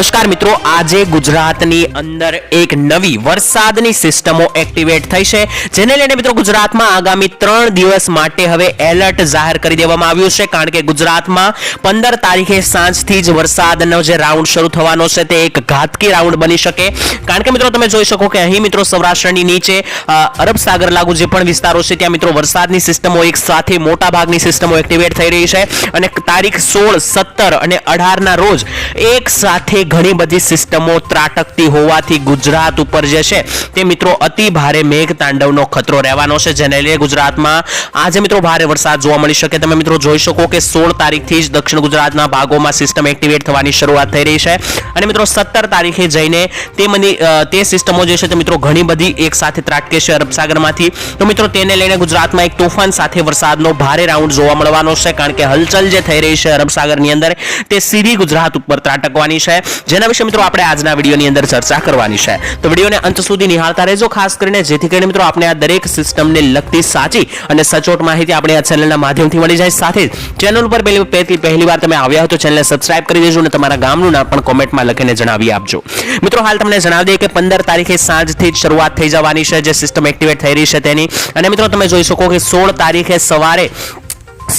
નમસ્કાર મિત્રો, આજે ગુજરાતની અંદર એક નવી વરસાદની સિસ્ટમો એક્ટિવેટ થઈ છે, જેને લઈને મિત્રો ગુજરાતમાં આગામી ત્રણ દિવસ માટે હવે એલર્ટ જાહેર કરી દેવામાં આવ્યું છે, કારણ કે ગુજરાતમાં પંદર તારીખે સાંજથી જ વરસાદનો જે રાઉન્ડ શરૂ થવાનો છે, તે એક ઘાતકી રાઉન્ડ બની શકે. કારણ કે મિત્રો તમે જોઈ શકો કે અહીં મિત્રો સૌરાષ્ટ્રની નીચે અરબ સાગર લાગુ જે પણ વિસ્તારો છે, ત્યાં મિત્રો વરસાદની સિસ્ટમો એક સાથે મોટા ભાગની સિસ્ટમો એક્ટિવેટ થઈ રહી છે. અને તારીખ સોળ, સત્તર અને અઢારના રોજ એક સાથે ઘણી બધી સિસ્ટમો ત્રાટકતી હોવાથી ગુજરાત ઉપર જે છે તે મિત્રો અતિ ભારે મેઘ તાંડવનો ખતરો રહેવાનો છે. જેને લઈને ગુજરાતમાં આજે મિત્રો ભારે વરસાદ જોવા મળી શકે. તમે મિત્રો જોઈ શકો કે સોળ તારીખથી જ દક્ષિણ ગુજરાતના ભાગોમાં સિસ્ટમ એક્ટિવેટ થવાની શરૂઆત થઈ રહી છે. અને મિત્રો સત્તર તારીખે જઈને તે મની તે સિસ્ટમો જે છે તે મિત્રો ઘણી બધી એક સાથે ત્રાટકે છે અરબસાગરમાંથી તો મિત્રો તેને લઈને ગુજરાતમાં એક તોફાન સાથે વરસાદનો ભારે રાઉન્ડ જોવા મળવાનો છે. કારણ કે હલચલ જે થઈ રહી છે અરબસાગરની અંદર તે સીધી ગુજરાત ઉપર ત્રાટકવાની છે. જેના વિશે મિત્રો આપણે આજના વિડીયોની અંદર ચર્ચા કરવાની છે. તો વિડીયોને અંત સુધી નિહાળતા રહેજો, ખાસ કરીને જેથી કરીને મિત્રો આપણે આ દરેક સિસ્ટમને લગતી સાચી અને સચોટ માહિતી આપણે આ ચેનલના માધ્યમથી મળી જાય. સાથે ચેનલ ઉપર પહેલી પહેલી વાર તમે આવ્યા હો તો ચેનલને સબસ્ક્રાઇબ કરી દેજો અને તમારા ગામનું નામ પણ કોમેન્ટમાં લખીને જણાવી આપજો. મિત્રો હાલ તમને જણાવી દઈએ કે પંદર તારીખે સાંજથી જ શરૂઆત થઈ જવાની છે, જે સિસ્ટમ એક્ટિવેટ થઈ રહી છે તેની. અને મિત્રો તમે જોઈ શકો કે સોળ તારીખે સવારે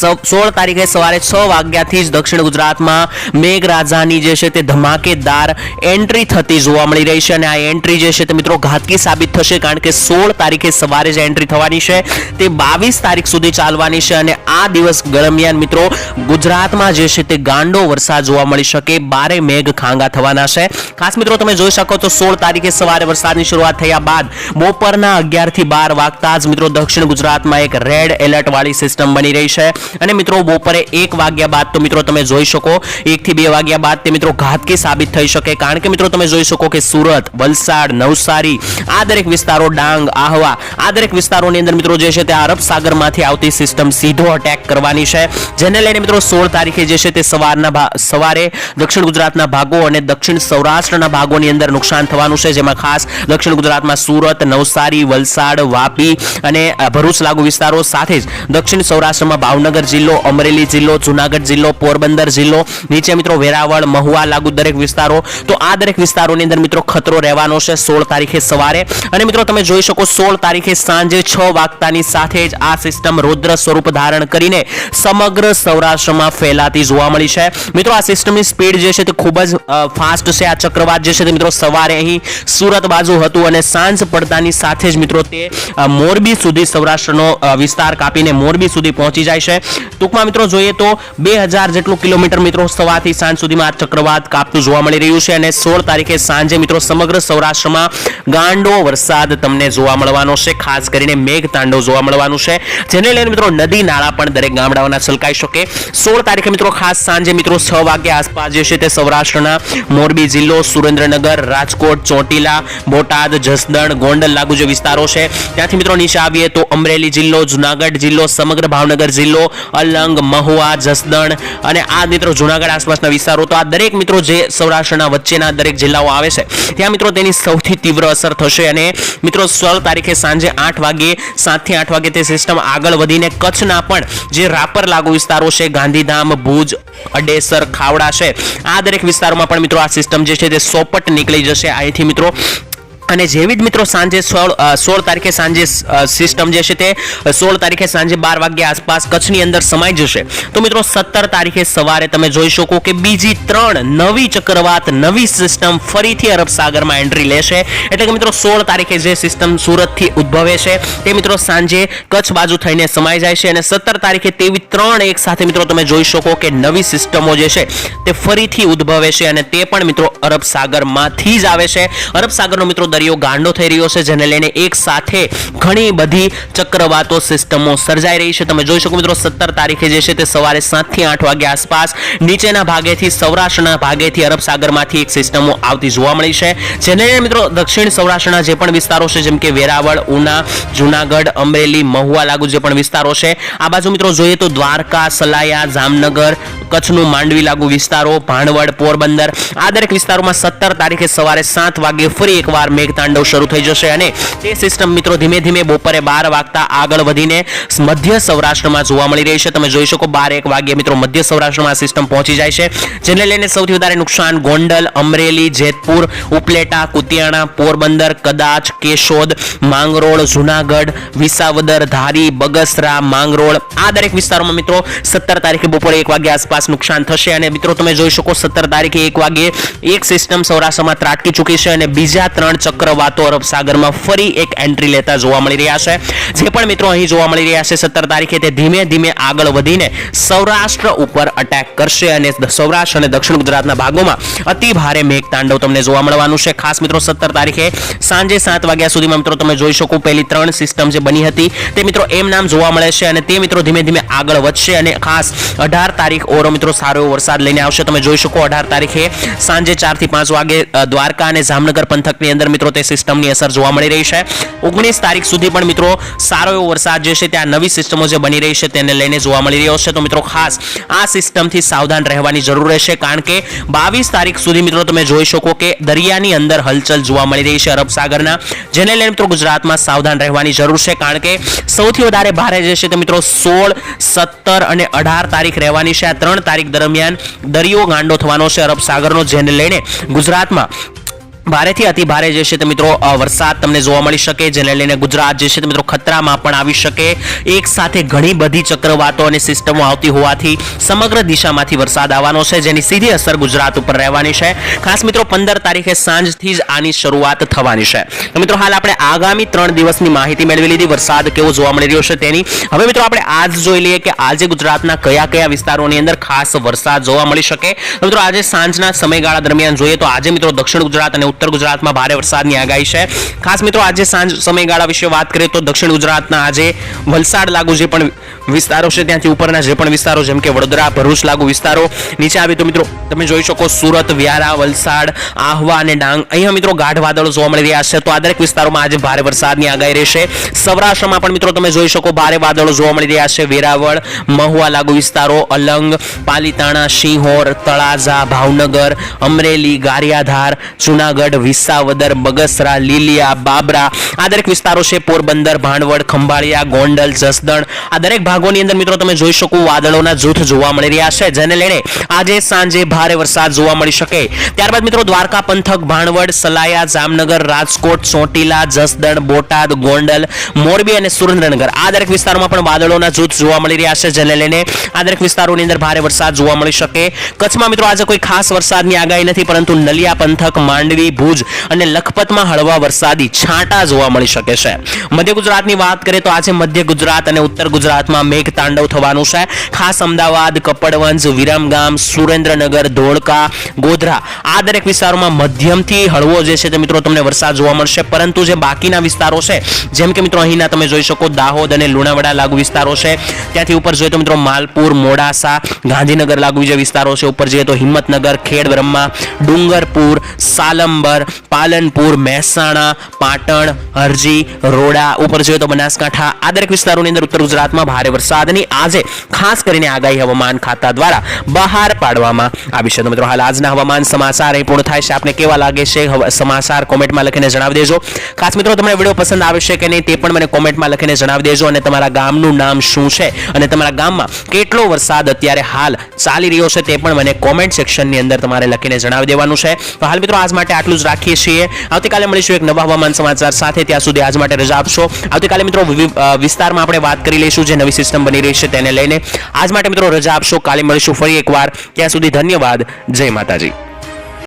સોળ તારીખે સવારે છ વાગ્યાથી જ દક્ષિણ ગુજરાતમાં મેઘરાજાની જે છે તે ધમાકેદાર એન્ટ્રી થતી જોવા મળી રહી છે અને આ એન્ટ્રી જે છે તે મિત્રો ઘાતકી સાબિત થશે કારણ કે સોળ તારીખે સવારે જે એન્ટ્રી થવાની છે. તે બાવીસ તારીખ સુધી ચાલવાની છે અને આ દિવસ દરમિયાન મિત્રો ગુજરાતમાં જે છે તે ગાંડો વરસાદ જોવા મળી શકે. બારે મેઘ ખાંગા થવાના છે. ખાસ મિત્રો તમે જોઈ શકો તો સોળ તારીખે સવારે વરસાદની શરૂઆત થયા બાદ બપોરના અગિયારથી બાર વાગતા જ મિત્રો દક્ષિણ ગુજરાતમાં એક રેડ એલર્ટ વાળી સિસ્ટમ બની રહી છે. અને મિત્રો, બપોરે એક વાગ્યા બાદ તો મિત્રો તમે જોઈ શકો, એકથી બે વાગ્યા બાદ તે મિત્રો ઘાતકી સાબિત થઈ શકે. કારણ કે મિત્રો તમે જોઈ શકો કે સુરત, વલસાડ, નવસારી, આ દરેક વિસ્તારો ડાંગ, આહવા, આ દરેક વિસ્તારોની અંદર મિત્રો જે છે તે અરબ સાગરમાંથી આવતી સિસ્ટમ સીધો અટેક કરવાની છે. જેને લઈને મિત્રો સોળ તારીખે જે છે તે સવારના સવારે દક્ષિણ ગુજરાતના ભાગો અને દક્ષિણ સૌરાષ્ટ્રના ભાગોની અંદર નુકસાન થવાનું છે. જેમાં ખાસ દક્ષિણ ગુજરાતમાં સુરત, નવસારી, વલસાડ, વાપી અને ભરૂચ લાગુ વિસ્તારો સાથે જ દક્ષિણ સૌરાષ્ટ્રમાં ભાવનગર જિલ્લો, અમરેલી જિલ્લો, જુનાગઢ જિલ્લો, પોરબંદર જિલ્લો, નીચે મિત્રો વેરાવળ, મહુવા લાગુ દરેક વિસ્તારો. તો આ દરેક વિસ્તારોની અંદર મિત્રો ખતરો રહેવાનો છે સોળ તારીખે સવારે. અને મિત્રો તમે જોઈ શકો સોળ તારીખે સાંજે છ વાગતાની સાથે જ આ સિસ્ટમ રૌદ્ર સ્વરૂપ ધારણ કરીને સમગ્ર સૌરાષ્ટ્રમાં ફેલાતી જોવા મળી છે. મિત્રો આ સિસ્ટમની સ્પીડ જે છે તે ખૂબ જ ફાસ્ટ છે. આ ચક્રવાત જે છે તે મિત્રો સવારે અહીં સુરત બાજુ હતું અને સાંજ પડતાની સાથે જ મિત્રો તે મોરબી સુધી સૌરાષ્ટ્રનો વિસ્તાર કાપીને મોરબી સુધી પહોંચી જાય છે. ટૂંકમાં મિત્રો જોઈએ તો બે હજાર જેટલું કિલોમીટર મિત્રો સવારથી સાંજ સુધીમાં આ ચક્રવાત કાપતું જોવા મળી રહ્યું છે અને સોળ તારીખે સાંજે મિત્રો સમગ્ર સૌરાષ્ટ્રમાં ગાંડો વરસાદ તમને જોવા મળવાનો છે. ખાસ કરીને મેઘ તાંડવ જોવા મળવાનું છે. જેને લઈને મિત્રો નદી નાળા પણ દરેક ગામડાઓના છલકાઈ શકે. સોળ તારીખે મિત્રો ખાસ સાંજે મિત્રો છ વાગ્યા આસપાસ જે છે તે સૌરાષ્ટ્રના મોરબી જિલ્લો, સુરેન્દ્રનગર, રાજકોટ, ચોટીલા, બોટાદ, જસદણ, ગોંડલ લાગુ જે વિસ્તારો છે. ત્યાંથી મિત્રો નીચે આવીએ તો અમરેલી જિલ્લો, જુનાગઢ જિલ્લો, સમગ્ર ભાવનગર જિલ્લો અલંગ, મહુવા, જસદણ અને આ મિત્રો જુનાગઢ આસપાસના વિસ્તારો. તો આ દરેક મિત્રો જે સૌરાષ્ટ્રના વચ્ચેના દરેક જિલ્લાઓ આવે છે, ત્યાં મિત્રો તેની સૌથી તીવ્ર અસર થશે અને મિત્રો સોળ તારીખે સાંજે આઠ વાગે, સાતથી આઠ વાગે તે સિસ્ટમ આગળ વધીને કચ્છના પણ જે રાપર લાગુ વિસ્તારો છે, ગાંધીધામ, ભુજ, અડેસર, ખાવડા છે, આ દરેક વિસ્તારોમાં પણ મિત્રો આ સિસ્ટમ જે છે તે સોપટ નીકળી જશે. અહીંથી મિત્રો અને જેવી જ મિત્રો સાંજે સોળ સોળ તારીખે સાંજે સિસ્ટમ જે છે તે સોળ તારીખે સાંજે બાર વાગ્યા આસપાસ કચ્છની અંદર સમાઈ જશે. તો મિત્રો સત્તર તારીખે સવારે તમે જોઈ શકો કે બીજી ત્રણ નવી ચક્રવાત, નવી સિસ્ટમ ફરીથી અરબ સાગરમાં એન્ટ્રી લેશે. એટલે કે મિત્રો સોળ તારીખે જે સિસ્ટમ સુરતથી ઉદ્ભવે છે, તે મિત્રો સાંજે કચ્છ બાજુ થઈને સમાઈ જાય છે અને સત્તર તારીખે તેવી ત્રણ એક સાથે મિત્રો તમે જોઈ શકો કે નવી સિસ્ટમો જે છે તે ફરીથી ઉદ્ભવે છે અને તે પણ મિત્રો અરબ સાગરમાંથી જ આવે છે. અરબ સાગરનો મિત્રો દરિયો ગાંડો થઈ રહ્યો છે, જેને લઈને એક સાથે ઘણી બધી ચક્રવાતો સિસ્ટમો સર્જાઈ રહી છે. તમે જોઈ શકો મિત્રો, સત્તર તારીખે જે છે તે સવારે સાતથી આઠ વાગ્યા આસપાસ નીચેના ભાગેથી સૌરાષ્ટ્રના ભાગેથી અરબ સાગરમાંથી એક સિસ્ટમો આવતી જોવા મળી છે, જેને લઈને મિત્રો દક્ષિણ સૌરાષ્ટ્રના જે પણ વિસ્તારો છે, જેમ કે વેરાવળ, ઉના, જુનાગઢ, અમરેલી, મહુવા લાગુ જે પણ વિસ્તારો છે. આ બાજુ મિત્રો જોઈએ તો દ્વારકા, સલાયા, જામનગર કચ્છનું માંડવી લાગુ વિસ્તારો, ભાણવડ, પોરબંદર. આ દરેક વિસ્તારોમાં સત્તર તારીખે સવારે સાત વાગે ફરી એકવાર મેઘતાંડવ શરૂ થઈ જશે અને તે સિસ્ટમ મિત્રો ધીમે ધીમે બપોરે બાર વાગતા આગળ વધીને મધ્ય સૌરાષ્ટ્રમાં જોવા મળી રહી છે. તમે જોઈ શકો બાર એક વાગ્યે મિત્રો મધ્ય સૌરાષ્ટ્રમાં સિસ્ટમ પહોંચી જાય છે. જેને લઈને સૌથી વધારે નુકસાન ગોંડલ, અમરેલી, જેતપુર, ઉપલેટા, કુતિયાણા, પોરબંદર, કદાચ, કેશોદ, માંગરોળ, જુનાગઢ, વિસાવદર, ધારી, બગસરા, માંગરોળ. આ દરેક વિસ્તારોમાં મિત્રો સત્તર તારીખે બપોરે એક વાગ્યા આસપાસ નુકસાન થશે અને મિત્રો તમે જોઈ શકો સત્તર તારીખે એક વાગે એક સિસ્ટમ સૌરાષ્ટ્રમાં ત્રાટકી ચૂકી છે અને બીજા ત્રણ ચક્રવાતો અરબ સાગરમાં ફરી એક એન્ટ્રી લેતા જોવા મળી રહ્યા છે. જે પણ મિત્રો અહીં જોવા મળી રહ્યા છે સત્તર તારીખે તે ધીમે ધીમે આગળ વધીને સૌરાષ્ટ્ર ઉપર અટેક કરશે અને સૌરાષ્ટ્ર અને દક્ષિણ ગુજરાતના ભાગોમાં અતિ ભારે મેઘતાંડવ તમને જોવા મળવાનું છે. ખાસ મિત્રો સત્તર તારીખે સાંજે સાત વાગ્યા સુધીમાં મિત્રો તમે જોઈ શકો પહેલી ત્રણ સિસ્ટમ જે બની હતી તે મિત્રો એમ નામ જોવા મળે છે અને તે મિત્રો ધીમે ધીમે આગળ વધશે અને ખાસ અઢાર તારીખ મિત્રો, સારો વરસાદ લઈને આવશે. તમે જોઈ શકો અઢાર તારીખે સાંજે ચારથી પાંચ વાગે દ્વારકા અને જામનગર પંથકની અંદર મિત્રો તે સિસ્ટમની અસર જોવા મળી રહી છે. ઓગણીસ તારીખ સુધી પણ મિત્રો સારો એવો વરસાદ જે છે ત્યાં નવી સિસ્ટમો જે બની રહી છે તેને લઈને જોવા મળી રહ્યો છે. તો મિત્રો ખાસ આ સિસ્ટમથી સાવધાન રહેવાની જરૂર રહેશે કારણ કે બાવીસ તારીખ સુધી મિત્રો તમે જોઈ શકો કે દરિયાની અંદર હલચલ જોવા મળી રહી છે અરબ સાગરના, જેને લઈને મિત્રો ગુજરાતમાં સાવધાન રહેવાની જરૂર છે કારણ કે સૌથી વધારે ભારે જે છે તે મિત્રો સોળ, સત્તર અને અઢાર તારીખ રહેવાની છે. આ ત્રણ તારીખ દરમિયાન દરિયો ગાંડો થવાનો છે અરબ સાગરનો જેને લઈને ગુજરાતમાં ભારેથી અતિ ભારે જે છે તે મિત્રો વરસાદ તમને જોવા મળી શકે, જેને લઈને ગુજરાત જે છે તે મિત્રો ખતરામાં પણ આવી શકે. એક સાથે ઘણી બધી ચક્રવાતો અને સિસ્ટમો આવતી હોવાથી સમગ્ર દિશામાંથી વરસાદ આવવાનો છે, જેની સીધી અસર ગુજરાત ઉપર રહેવાની છે. ખાસ મિત્રો, પંદર તારીખે સાંજથી જ આની શરૂઆત થવાની છે. તો મિત્રો, હાલ આપણે આગામી ત્રણ દિવસની માહિતી મેળવી લીધી, વરસાદ કેવો જોવા મળી રહ્યો છે તેની. હવે મિત્રો, આપણે આજ જોઈ લઈએ કે આજે ગુજરાતના કયા કયા વિસ્તારોની અંદર ખાસ વરસાદ જોવા મળી શકે. મિત્રો, આજે સાંજના સમયગાળા દરમિયાન જોઈએ તો આજે મિત્રો દક્ષિણ ગુજરાત અને ઉત્તર ગુજરાતમાં ભારે વરસાદની આગાહી છે. ખાસ મિત્રો, આજે સાંજ સમયગાળા વિશે વાત કરીએ તો દક્ષિણ ગુજરાતના આજે વલસાડ લાગુ જે પણ વિસ્તારો છે, ત્યાંથી ઉપરના જે પણ વિસ્તારો, જેમ કે વડોદરા, ભરૂચ લાગુ વિસ્તારો, નીચે આવી તો મિત્રો, તમે જોઈ શકો સુરત, વ્યારા, વલસાડ, આહવા અને ડાંગ. અહીંયા મિત્રો ગાઢ વાદળો જોવા મળી રહ્યા છે. તો આ દરેક વિસ્તારોમાં આજે ભારે વરસાદની આગાહી રહેશે. સૌરાષ્ટ્રમાં પણ મિત્રો, તમે જોઈ શકો ભારે વાદળો જોવા મળી રહ્યા છે. વેરાવળ, મહુવા લાગુ વિસ્તારો, અલંગ, પાલીતાણા સિંહોર તળાજા, ભાવનગર, અમરેલી, ગારિયાધાર, જુનાગઢ વિસાવદર, બગસરા, લીલિયા, બાબરા આ દરેક વિસ્તારો છે. પોરબંદર ભાંડવડ ખંભાળિયા, ગોંડલ, જસદણ આ દરેક ભાગોની અંદર મિત્રો તમે જોઈ શકો વાદળોના જૂથ જોવા મળી રહ્યા છે, જેને લઈને આજે સાંજે ભારે વરસાદ જોવા મળી શકે. ત્યારબાદ મિત્રો દ્વારકા, પંથક, ભાણવડ, સલાયા, જામનગર, રાજકોટ, ચોટીલા, જસદણ, બોટાદ, ગોંડલ, મોરબી અને સુરેન્દ્રનગર આ દરેક વિસ્તારોમાં પણ વાદળોના જૂથ જોવા મળી રહ્યા છે, જેને લઈને આ દરેક વિસ્તારોની અંદર ભારે વરસાદ જોવા મળી શકે. કચ્છમાં મિત્રો આજે કોઈ ખાસ વરસાદની આગાહી નથી, પરંતુ નલિયા, પંથક, માંડવી ભુજ અને લખપતમાં હળવા વરસાદી છાંટા જોવા મળી શકે છે. મધ્ય ગુજરાતની વાત કરીએ તો આજે મધ્ય ગુજરાત અને ઉત્તર ગુજરાતમાં મેઘ તાંડવ થવાનું છે. ખાસ અમદાવાદ, કપડવંજ, વિરમગામ, સુરેન્દ્રનગર, ધોળકા, ગોધરા આ દરેક વિસ્તારોમાં મધ્યમથી હળવો જે છે તે મિત્રો તમને વરસાદ જોવા મળશે. પરંતુ જે બાકીના વિસ્તારો છે, જેમ કે મિત્રો અહીંના તમે જોઈ શકો દાહોદ અને લુણાવાડા લાગુ વિસ્તારો છે. ત્યાંથી ઉપર જોઈએ તો મિત્રો માલપુર, મોડાસા, ગાંધીનગર લાગુ જે વિસ્તારો છે. ઉપર જઈએ તો હિંમતનગર, ખેડ બ્રહ્મા, ડુંગરપુર સાલંબર પાલનપુર, મહેસાણા, પાટણ, હરજી, રોડા, ઉપર જોઈએ તો બનાસકાંઠા આ દરેક વિસ્તારોની અંદર ઉત્તર ગુજરાતમાં ભારે વરસાદની આજે ખાસ કરીને આગાહી હવામાન ખાતા દ્વારા બહાર પાડવામાં આવી છે. તો મિત્રો, હાલ આજના હવામાન સમાચાર અહીં પૂર્ણ થાય છે. આપને કેવા લાગે છે સમાચાર કોમેન્ટમાં લખીને જણાવી દેજો. ખાસ મિત્રો, તમને વીડિયો પસંદ આવે છે કે નહીં તે પણ મને કોમેન્ટમાં લખીને જણાવી દેજો અને તમારા ગામનું નામ શું છે અને તમારા ગામમાં કેટલો વરસાદ અત્યારે હાલ ચાલી રહ્યો છે તે પણ મને કોમેન્ટ સેક્શનની અંદર તમારે લખીને જણાવી દેવાનું છે. તો હાલ મિત્રો, આજ માટે આટલું જ રાખીએ છીએ. આવતીકાલે મળીશું એક નવા હવામાન સમાચાર સાથે. ત્યાં સુધી આજ માટે રજા આપશો. આવતીકાલે મિત્રો વિસ્તારમાં આપણે વાત કરી લઈશું જે નવી સિસ્ટમ બની રહી છે તેને લઈને. આજ માટે મિત્રો રજા આપશો. કાલે મળીશું ફરી એકવાર. ત્યાં સુધી ધન્યવાદ. જય માતાજી.